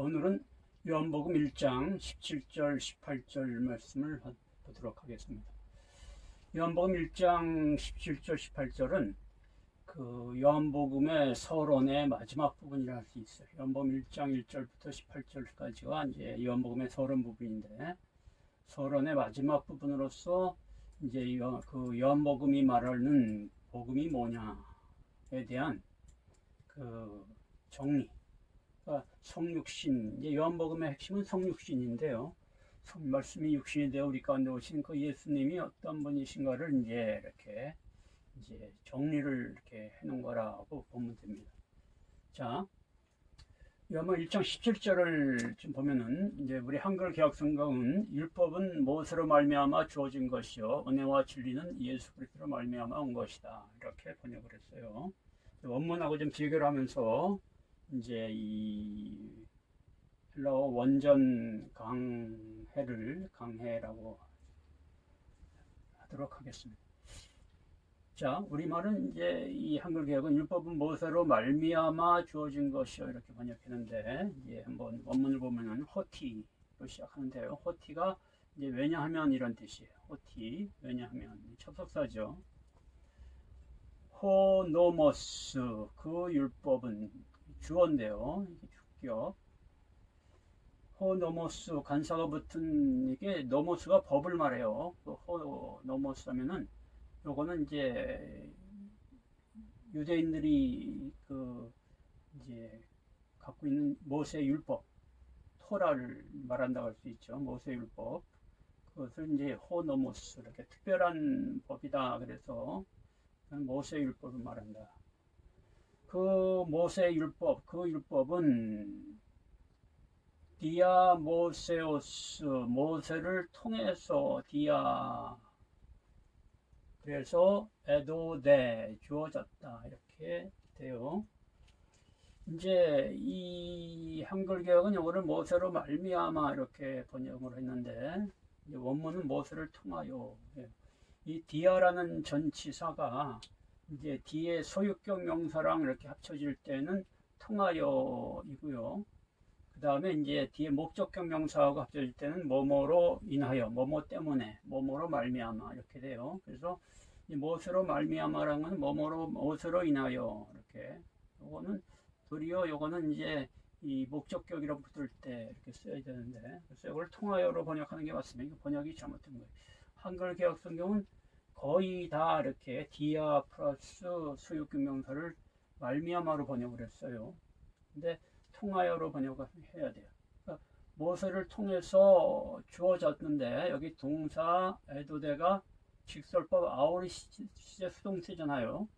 오늘은 요한복음 1장 17절, 18절 말씀을 보도록 하겠습니다. 요한복음 1장 17절, 18절은 그 요한복음의 서론의 마지막 부분이라 할 수 있어요. 요한복음 1장 1절부터 18절까지가 이제 요한복음의 서론 부분인데 서론의 마지막 부분으로서 이제 요, 그 요한복음이 말하는 복음이 뭐냐에 대한 그 정리 성육신, 이제 요한복음의 핵심은 성육신인데요. 성 말씀이 육신이 되어 우리 가운데 오신 그 예수님이 어떤 분이신가를 이제 이렇게 이제 정리를 이렇게 해놓은 거라고 보면 됩니다. 자, 요한 1장 17절을 좀 보면은 이제 우리 한글 개혁 성경은 율법은 무엇으로 말미암아 주어진 것이요 은혜와 진리는 예수 그리스도로 말미암아 온 것이다 이렇게 번역을 했어요. 원문하고 좀 비교를 하면서 이제 이 헬라어 원전 강해를 강해라고 하도록 하겠습니다. 자, 우리말은 이제 이 한글 개혁은 율법은 모세로 말미암아 주어진 것이요 이렇게 번역했는데 이제 한번 원문을 보면은 호티로 시작하는데요. 호티가 이제 왜냐하면 이런 뜻이에요. 호티 왜냐하면 접속사죠. 호노머스 그 율법은 주어인데요. 주격. 호노모스 간사가 붙은 이게 노모스가 법을 말해요. 그 호노모스 하면은 요거는 이제 유대인들이 그 이제 갖고 있는 모세 율법 토라를 말한다고 할 수 있죠. 모세 율법. 그것을 이제 호노모스 이렇게 특별한 법이다. 그래서 모세 율법을 말한다. 그 모세 율법, 그 율법은 디아 모세오스, 모세를 통해서 디아, 그래서 에도데, 주어졌다. 이렇게 돼요. 이제 이 한글 개혁은 영어를 모세로 말미암아 이렇게 번역을 했는데 원문은 모세를 통하여 이 디아라는 전치사가 이제 뒤에 소유격 명사랑 이렇게 합쳐질 때는 통하여이고요. 그 다음에 이제 뒤에 목적격 명사하고 합쳐질 때는 뭐뭐로 인하여, 뭐뭐 때문에, 뭐뭐로 말미암아 이렇게 돼요. 그래서 이 무엇으로 말미암아라는 건 뭐뭐로 무엇으로 인하여 이렇게. 요거는 도리어 요거는 이제 이 목적격이랑 붙을 때 이렇게 써야 되는데 그래서 이걸 통하여로 번역하는 게 맞습니다. 번역이 잘못된 거예요. 한글 개혁 성경은 거의 다 이렇게 디아 플러스 수육규명사를 말미암아로 번역을 했어요. 근데 통하여로 번역을 해야 돼요. 그러니까 모세를 통해서 주어졌는데 여기 동사 에도데가 직설법 아우리시제 수동태잖아요.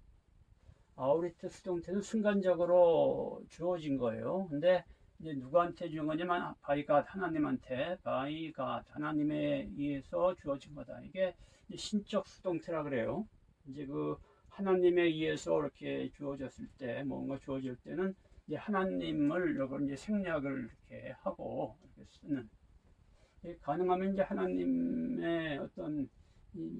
아우리트 수동태는 순간적으로 주어진 거예요. 근데 이제 누구한테 주는 거냐면 바이가 하나님한테 바이가 하나님에 의해서 주어진 거다. 이게 신적 수동태라 그래요. 이제 그 하나님에 의해서 이렇게 주어졌을 때 뭔가 주어질 때는 이제 하나님을 이걸 이제 생략을 이렇게 하고 이렇게 쓰는 가능하면 이제 하나님의 어떤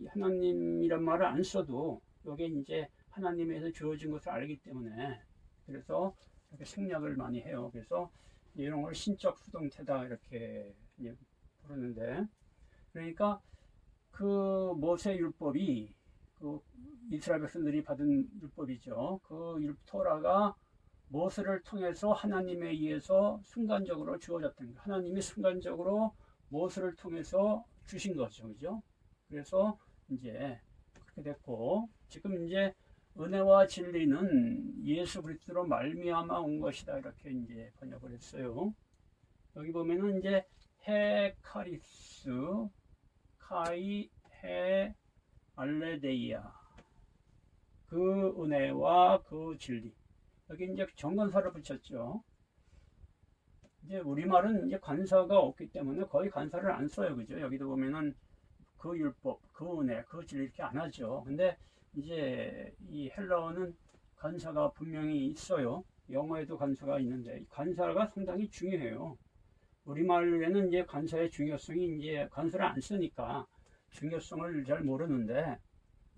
하나님이란 말을 안 써도 여기 이제 하나님에서 주어진 것을 알기 때문에 그래서 이렇게 생략을 많이 해요. 그래서 이런 걸 신적 수동태다 이렇게 부르는데 그러니까 그 모세 율법이 그 이스라엘 백성들이 받은 율법이죠. 그 율토라가 모세를 통해서 하나님에 의해서 순간적으로 주어졌던 거. 하나님이 순간적으로 모세를 통해서 주신 거죠. 그죠? 그래서 이제 그렇게 됐고 지금 이제 은혜와 진리는 예수 그리스도로 말미암아 온 것이다 이렇게 이제 번역을 했어요. 여기 보면은 이제 헤카리스 카이 헤 알레데이아 그 은혜와 그 진리 여기 이제 정관사를 붙였죠. 이제 우리말은 이제 관사가 없기 때문에 거의 관사를 안 써요. 그죠? 여기도 보면은 그 율법, 그 은혜, 그 진리 이렇게 안 하죠. 근데 이제 이 헬라어는 관사가 분명히 있어요. 영어에도 관사가 있는데 관사가 상당히 중요해요. 우리말에는 이제 관사의 중요성이 이제 관사를 안 쓰니까 중요성을 잘 모르는데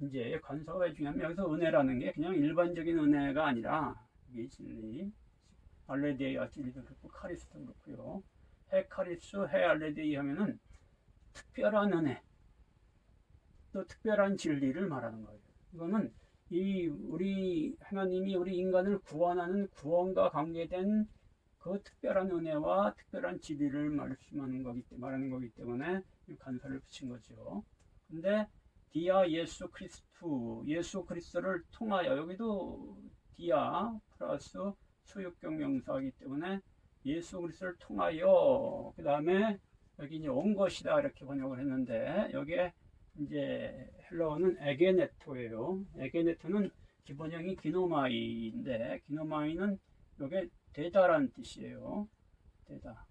이제 관사가 왜 중요하면 여기서 은혜라는 게 그냥 일반적인 은혜가 아니라 이게 진리 알레데이아 진리도 그렇고 카리스도 그렇고요. 헤카리스 헤알레데이 하면은 특별한 은혜 또 특별한 진리를 말하는 거예요. 이거는 이 우리 하나님이 우리 인간을 구원하는 구원과 관계된 그 특별한 은혜와 특별한 진리를 말씀하는 거기 말하는 거기 때문에 간사를 붙인 거죠. 근데 디아 예수 크리스투 예수 그리스도를 통하여 여기도 디아 플러스 소유격 명사이기 때문에 예수 그리스도를 통하여 그 다음에 여기 이제 온 것이다 이렇게 번역을 했는데 여기에 이제 헬라어는 에게네토예요. 에게네토는 기본형이 기노마이인데 기노마이는 이게 되다란 뜻이에요. 되다.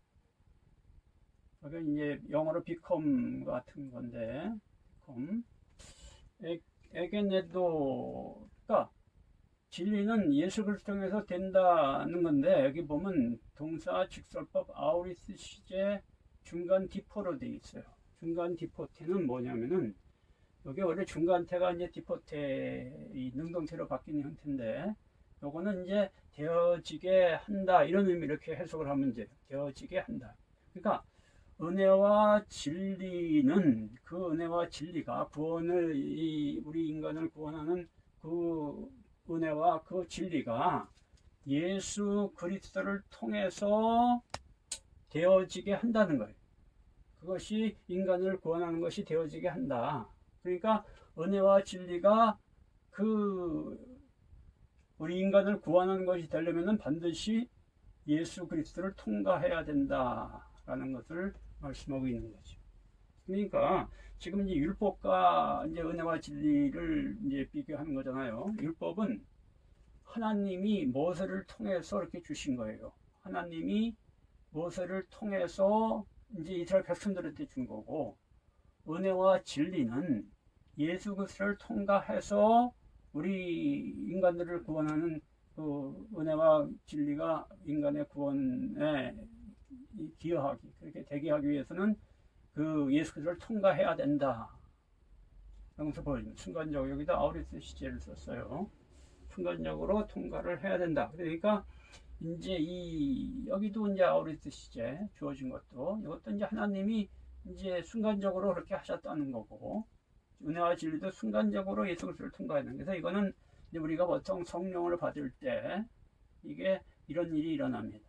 여기 이제 영어로 become 같은 건데 에, 에게네도가 진리는 예수 그리스도 통해서 된다는 건데 여기 보면 동사 직설법 아우리스 시제 중간 디포로 돼 있어요. 중간 디포테는 뭐냐면은 여기 원래 중간태가 이제 디포테 이 능동태로 바뀌는 형태인데 요거는 이제 되어지게 한다 이런 의미 이렇게 해석을 하면 돼요. 되어지게 한다. 그러니까 은혜와 진리는 그 은혜와 진리가 구원을 이 우리 인간을 구원하는 그 은혜와 그 진리가 예수 그리스도를 통해서 되어지게 한다는 거예요. 그것이 인간을 구원하는 것이 되어지게 한다. 그러니까 은혜와 진리가 그 우리 인간을 구원하는 것이 되려면 반드시 예수 그리스도를 통과해야 된다라는 것을 말씀하고 있는 거죠. 그러니까 지금 이제 율법과 이제 은혜와 진리를 이제 비교하는 거잖아요. 율법은 하나님이 모세를 통해서 이렇게 주신 거예요. 하나님이 모세를 통해서 이제 이스라엘 백성들한테 준 거고 은혜와 진리는 예수 그리스도를 통과해서 우리 인간들을 구원하는 그 은혜와 진리가 인간의 구원에 기여하기 그렇게 되게 하기 위해서는 그 예수 그리스도를 통과해야 된다. 여기서 보여줍니다. 순간적으로 여기다 아우리스 시제를 썼어요. 순간적으로 통과를 해야 된다. 그러니까 이제 이 여기도 이제 아우리스 시제 주어진 것도. 이것도 이제 하나님이 이제 순간적으로 그렇게 하셨다는 거고 은혜와 진리도 순간적으로 예수 그리스도를 통과하는. 그래서 이거는 이제 우리가 보통 성령을 받을 때 이게 이런 일이 일어납니다.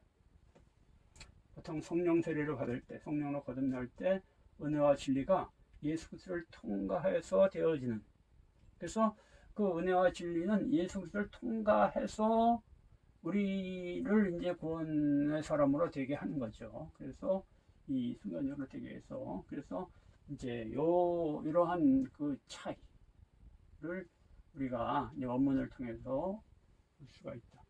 보통 성령 세례를 받을 때 성령으로 거듭날 때 은혜와 진리가 예수 그리스도를 통과해서 되어지는. 그래서 그 은혜와 진리는 예수 그리스도를 통과해서 우리를 이제 구원의 사람으로 되게 하는 거죠. 그래서 이 순간적으로 되게 해서 그래서 이제 요 이러한 그 차이를 우리가 이제 원문을 통해서 볼 수가 있다.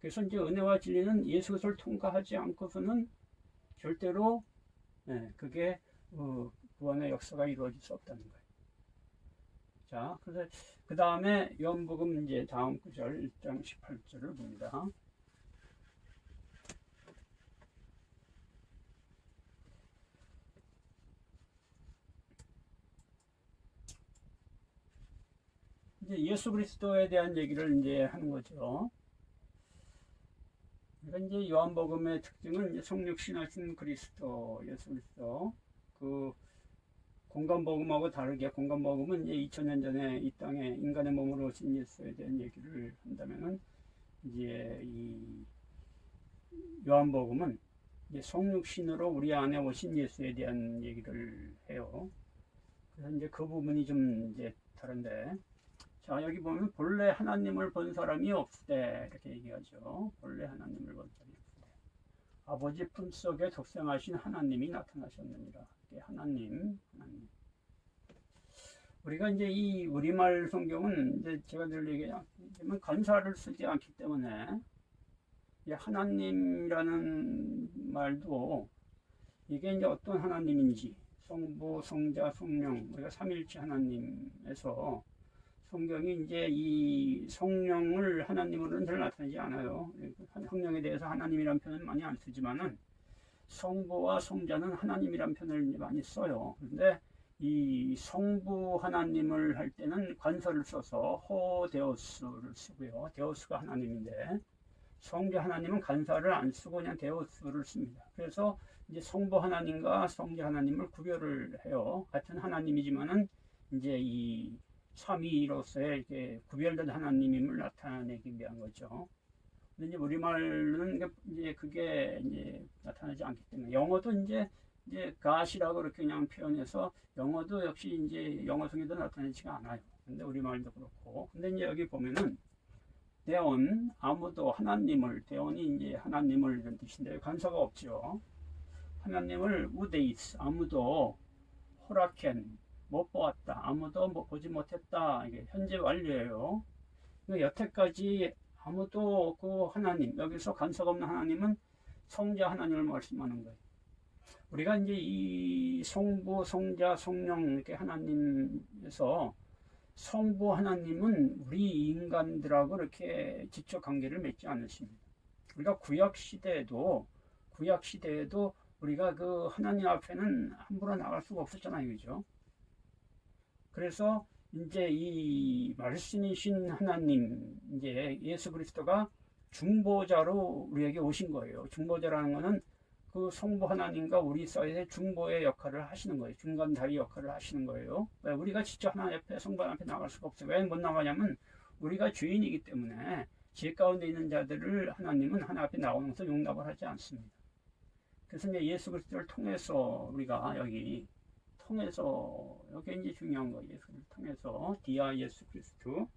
그래서 이제 은혜와 진리는 예수 그리스도를 통과하지 않고서는 절대로 네, 그게 어, 구원의 역사가 이루어질 수 없다는 거예요. 자, 그 다음에 요한복음 이제 다음 구절 1장 18절을 봅니다. 이제 예수 그리스도에 대한 얘기를 이제 하는 거죠. 그러니까 이제 요한복음의 특징은 성육신하신 그리스도, 예수 그리스도. 그 공간복음하고 다르게 공간복음은 이제 2000년 전에 이 땅에 인간의 몸으로 오신 예수에 대한 얘기를 한다면은 이제 이 요한복음은 이제 성육신으로 우리 안에 오신 예수에 대한 얘기를 해요. 그래서 이제 그 부분이 좀 이제 다른데 자 여기 보면 본래 하나님을 본 사람이 없으되 이렇게 얘기하죠. 본래 하나님을 본 사람이 없으되 아버지 품속에 독생하신 하나님이 나타나셨느니라. 하나님, 하나님. 우리가 이제 이 우리말 성경은 이제 제가 늘 얘기하지만 간사를 쓰지 않기 때문에 하나님이라는 말도 이게 이제 어떤 하나님인지 성부, 성자, 성령 우리가 삼일체 하나님에서 성경이 이제 이 성령을 하나님으로는 잘 나타나지 않아요. 성령에 대해서 하나님이라는 표현은 많이 안 쓰지만은 성부와 성자는 하나님이란 표현을 많이 써요. 그런데 이 성부 하나님을 할 때는 관설을 써서 호데오스를 쓰고요. 데오스가 하나님인데 성자 하나님은 간사를 안 쓰고 그냥 데오스를 씁니다. 그래서 이제 성부 하나님과 성자 하나님을 구별을 해요. 같은 하나님이지만은 이제 이 삼위로서의 이렇게 구별된 하나님임을 나타내기 위한 거죠. 근데 이제 우리말은 이제 그게 이제 나타나지 않기 때문에 영어도 이제 이제 가시라고 이렇게 그냥 표현해서 영어도 역시 이제 영어 성에도 나타나지가 않아요. 근데 우리말도 그렇고. 근데 이제 여기 보면은 대원 아무도 하나님을 대원이 이제 하나님을 이런 뜻인데 간사가 없죠. 하나님을 우데이스 아무도 호라켄 못 보았다. 아무도 뭐 보지 못했다. 이게 현재 완료예요. 그러니까 여태까지 아무도 그 하나님 여기서 간섭 없는 하나님은 성자 하나님을 말씀하는 거예요. 우리가 이제 이 성부, 성자, 성령 이렇게 하나님에서 성부 하나님은 우리 인간들하고 이렇게 직접 관계를 맺지 않으십니다. 우리가 구약 시대에도 구약 시대에도 우리가 그 하나님 앞에는 함부로 나갈 수가 없었잖아요, 그죠? 그래서 이제 이 말씀이신 하나님, 이제 예수 그리스도가 중보자로 우리에게 오신 거예요. 중보자라는 것은 그 성부 하나님과 우리 사이의 중보의 역할을 하시는 거예요. 중간 다리 역할을 하시는 거예요. 왜 우리가 직접 하나님 앞에 성부 앞에 나갈 수가 없어요. 왜 못 나가냐면 우리가 죄인이기 때문에 죄 가운데 있는 자들을 하나님은 하나 앞에 나오면서 용납을 하지 않습니다. 그래서 이제 예수 그리스도를 통해서 우리가 여기 통해서 이제 중요한 거예요. 예수를 통해서 디아 예수 그리스도.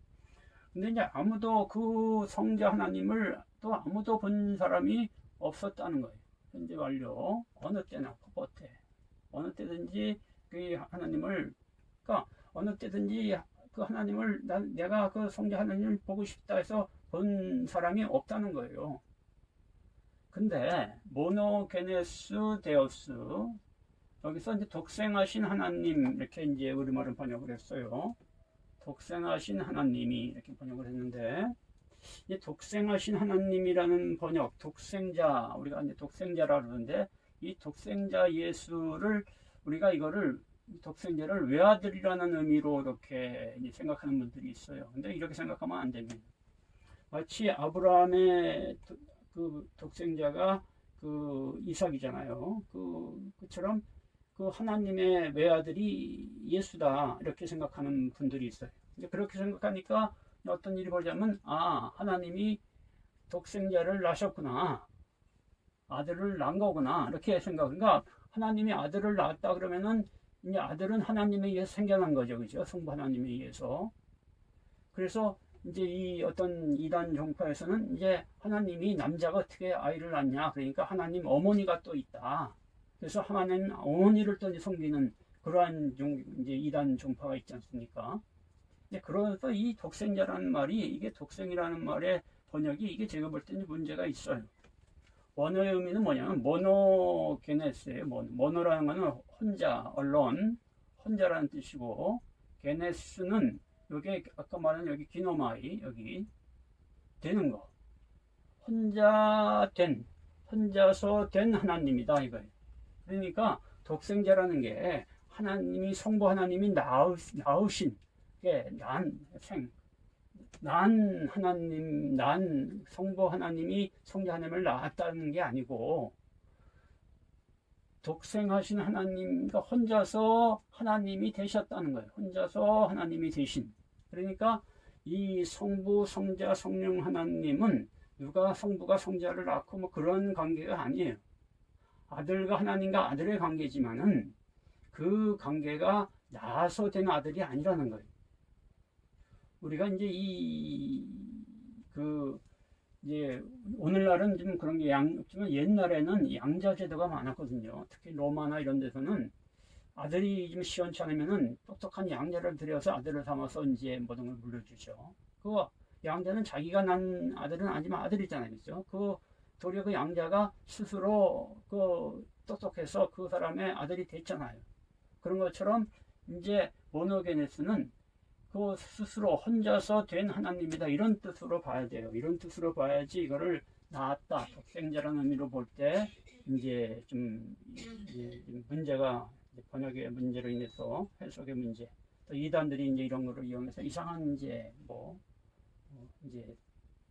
근데 이제 아무도 그 성자 하나님을 또 아무도 본 사람이 없었다는 거예요. 현재 완료. 어느 때나 그때 어느 때든지 그 하나님을 그러니까 어느 때든지 그 하나님을 난 내가 그 성자 하나님을 보고 싶다 해서 본 사람이 없다는 거예요. 근데 모노게네스 데오스 여기서 이제 독생하신 하나님 이렇게 이제 우리말은 번역을 했어요. 독생하신 하나님이 이렇게 번역을 했는데 이 독생하신 하나님이라는 번역, 독생자 우리가 이제 독생자라 그러는데 이 독생자 예수를 우리가 이거를 독생자를 외아들이라는 의미로 이렇게 생각하는 분들이 있어요. 근데 이렇게 생각하면 안 됩니다. 마치 아브라함의 그 독생자가 그 이삭이잖아요. 그 그처럼 그 하나님의 외아들이 예수다 이렇게 생각하는 분들이 있어요. 근데 그렇게 생각하니까 어떤 일이 벌자면 아 하나님이 독생자를 낳으셨구나 아들을 낳은 거구나 이렇게 생각. 그러니까 하나님이 아들을 낳았다 그러면은 이제 아들은 하나님에 의해서 생겨난 거죠, 그죠? 성부 하나님에 의해서. 그래서 이제 이 어떤 이단 종파에서는 이제 하나님이 남자가 어떻게 아이를 낳냐 그러니까 하나님 어머니가 또 있다. 그래서 하나님 어머니를 또 섬기는 그러한 종, 이제 이단 종파가 있지 않습니까? 이제 그래서 이 독생자라는 말이 이게 독생이라는 말의 번역이 이게 제가 볼 때는 문제가 있어요. 원어의 의미는 뭐냐면 모노게네스예요. 모노. 모노 라는 거는 혼자, 언론, 혼자라는 뜻이고 게네스는 여기 아까 말한 여기 기노마이 여기 되는 거 혼자 된 혼자서 된 하나님이다 이거예요. 그러니까 독생자라는 게 하나님이 성부 하나님이 낳으, 낳으신 난 생, 난 하나님, 난 성부 하나님이 성자 하나님을 낳았다는 게 아니고 독생하신 하나님과 혼자서 하나님이 되셨다는 거예요. 혼자서 하나님이 되신. 그러니까 이 성부, 성자, 성령 하나님은 누가 성부가 성자를 낳고 뭐 그런 관계가 아니에요. 아들과 하나님과 아들의 관계지만은 그 관계가 낳아서 된 아들이 아니라는 거예요. 우리가 이제 이, 그, 이제 오늘날은 좀 그런 게 양, 지만 옛날에는 양자 제도가 많았거든요. 특히 로마나 이런 데서는 아들이 좀 시원치 않으면은 똑똑한 양자를 들여서 아들을 삼아서 이제 모든 걸 물려주죠. 그 양자는 자기가 난 아들은 아니지만 아들이잖아요. 그죠? 그 도리어 그 양자가 스스로 그 똑똑해서 그 사람의 아들이 됐잖아요. 그런 것처럼 이제 모노게네스는 그 스스로 혼자서 된 하나님이다 이런 뜻으로 봐야 돼요. 이런 뜻으로 봐야지 이거를 나았다 독생자라는 의미로 볼 때 이제 좀 이제 문제가 번역의 문제로 인해서 해석의 문제 또 이단들이 이제 이런 거를 이용해서 이상한 이제 뭐, 뭐 이제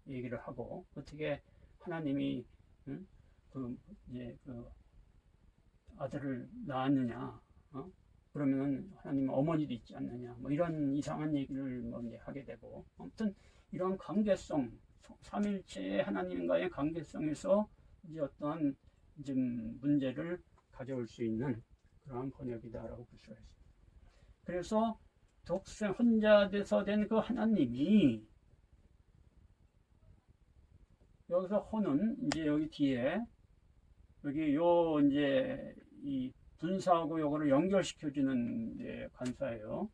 얘기를 하고 어떻게 하나님이 응? 그 이제 그 아들을 낳았느냐? 어? 그러면 하나님 어머니도 있지 않느냐? 뭐 이런 이상한 얘기를 뭐 이제 하게 되고 아무튼 이런 관계성 삼일체의 하나님과의 관계성에서 이제 어떠한 좀 문제를 가져올 수 있는 그러한 번역이다라고 볼 수가 있습니다. 그래서 독생 혼자 돼서 된 그 하나님이 여기서 혼은 이제 여기 뒤에 여기 요 이제 이 분사하고 요거를 연결시켜주는 이제 관사예요.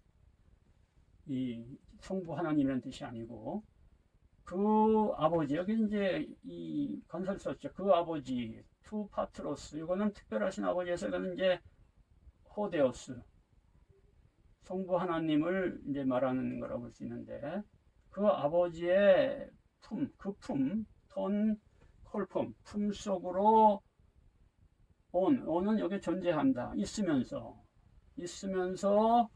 이 성부 하나님이라는 뜻이 아니고 그 아버지 여기 이제 이 관사를 썼죠. 그 아버지 투 파트로스 이거는 특별하신 아버지에서 이거는 이제 호데오스 성부 하나님을 이제 말하는 거라고 볼 수 있는데 그 아버지의 품, 그 품, 톤, 콜품, 품 속으로 온, 온은 여기 존재한다. 있으면서, 있으면서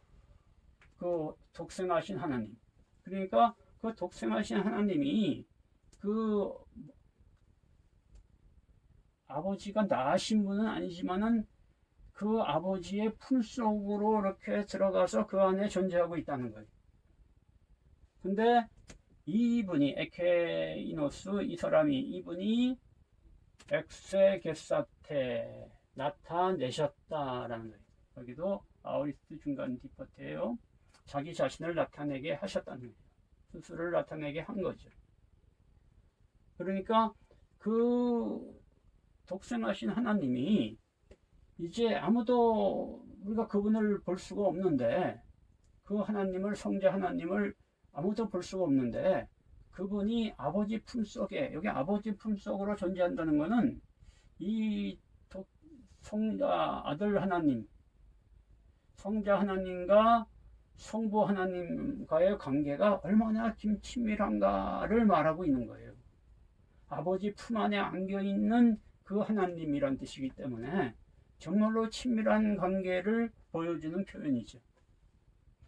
그 독생하신 하나님. 그러니까 그 독생하신 하나님이 그 아버지가 낳으신 분은 아니지만은 그 아버지의 품 속으로 이렇게 들어가서 그 안에 존재하고 있다는 거예요. 근데 이분이 에케이노스 이 사람이 이분이 엑세게사테 나타내셨다라는 거예요. 여기도 아우리스트 중간 디퍼트예요. 자기 자신을 나타내게 하셨다는 거예요. 스스로를 나타내게 한 거죠. 그러니까 그 독생하신 하나님이 이제 아무도 우리가 그분을 볼 수가 없는데 그 하나님을 성자 하나님을 아무도 볼 수가 없는데 그분이 아버지 품속에 여기 아버지 품속으로 존재한다는 것은 이 독- 성자 아들 하나님 성자 하나님과 성부 하나님과의 관계가 얼마나 긴 친밀한가를 말하고 있는 거예요. 아버지 품 안에 안겨 있는 그 하나님이란 뜻이기 때문에 정말로 친밀한 관계를 보여주는 표현이죠.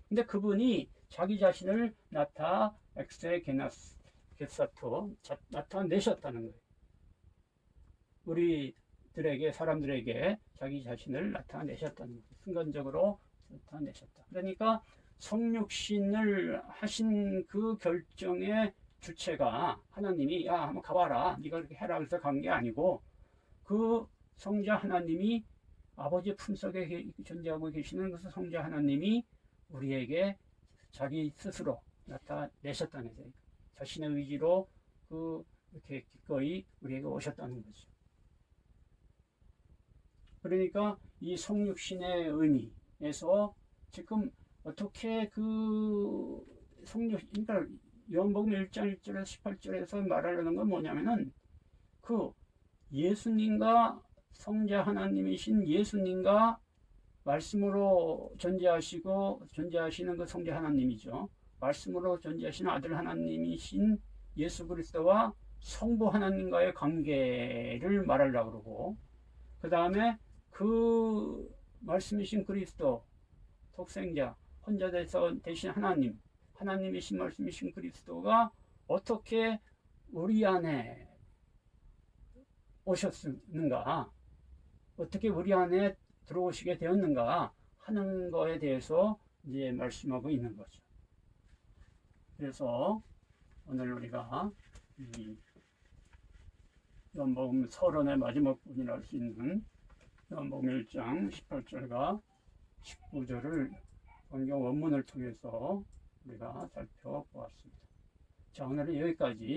근데 그분이 자기 자신을 나타 엑세 게나스 게사토 자- 나타내셨다는 거예요. 우리들에게 사람들에게 자기 자신을 나타내셨다는 거예요. 순간적으로 나타내셨다. 그러니까 성육신을 하신 그 결정의 주체가 하나님이 야 한번 가봐라 네가 그렇게 해라 그래서 간 게 아니고 그 성자 하나님이 아버지 품속에 계- 존재하고 계시는 그 성자 하나님이 우리에게 자기 스스로 나타내셨다는 거예요. 자신의 의지로 그 이렇게 기꺼이 우리에게 오셨다는 거죠. 그러니까 이 성육신의 의미에서 지금 어떻게 그 성육, 그러니까 요한복음 1장 1절에서 18절에서 말하려는 건 뭐냐면은 그 예수님과 성자 하나님이신 예수님과 말씀으로 존재하시고 존재하시는 그 성자 하나님이죠. 말씀으로 존재하시는 아들 하나님이신 예수 그리스도와 성부 하나님과의 관계를 말하려고 그러고 그 다음에 그 말씀이신 그리스도 독생자 혼자 돼서 대신 하나님 하나님이신 말씀이신 그리스도가 어떻게 우리 안에 오셨는가 어떻게 우리 안에 들어오시게 되었는가 하는 거에 대해서 이제 말씀하고 있는 거죠. 그래서 오늘 우리가 이 요한복음 서론의 마지막 부분이라 할 수 있는 요한복음 1장 18절과 19절을 성경 원문을 통해서 우리가 살펴보았습니다. 자, 오늘은 여기까지